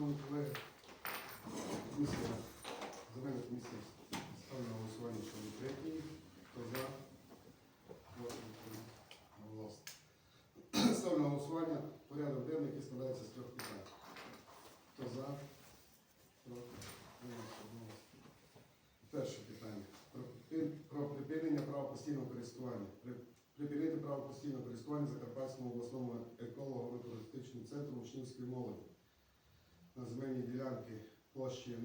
шановні колеги, комісія, земельна комісія ставлю на голосування щодо третій. Хто за? Голосно. Ставлю на голосування порядок денний, який складається з трьох питань. Хто за? Проти? Перше питання. Про припинення права постійного користування. Припинити право постійного користування Закарпатському обласному еколого-туристичному центру учнівської молоді на земельній ділянці площі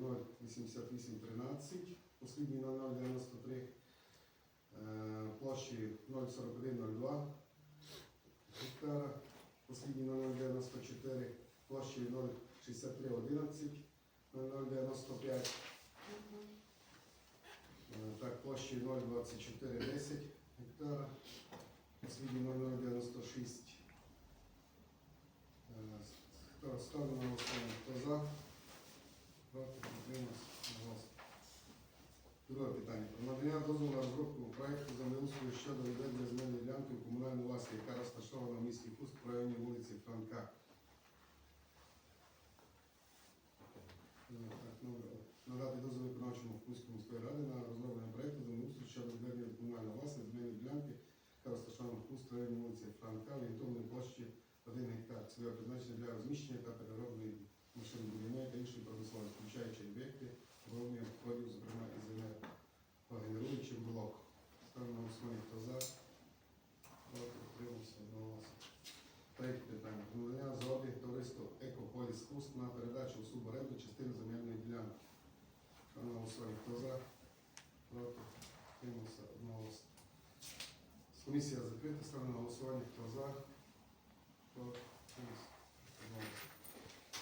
08813, послідній на 093, е, площі 04102 гектара, послідній на 094, площі 06311 на 095, е, так, площі 02410 гектара, послідній на 096 Е, Хто ставлю на голосування? Хто за? Проти підтримався. Друге питання. Про надання дозволу на розробку проекту землеустрою щодо відведення земельної ділянки у комунальну власність, яка розташована в місті Хуст в районі вулиці Франка. Е, надати дозвіл виконавчому Хуському міської ради на розроблення проекту землеустрою щодо відведення у комунальну власність земельної ділянки, яка розташована в Хуст в районі вулиці Франка, орієнтовної площі 1 гектар цільове призначення для розміщення та переробної машинобудівної та іншої промисловості, включаючи об'єкти, оборонних входів, зокрема із генеруючим блок. Ставимо на голосування, хто за, проти, утримався, одноголосно. Третє питання. Надання згоди товариству Екополіс Хуст на передачу у суборенду частини земельної ділянки. Ставимо на голосування, хто за, проти, утримався, одноголосно. Комісія закрита, ставимо на хто за,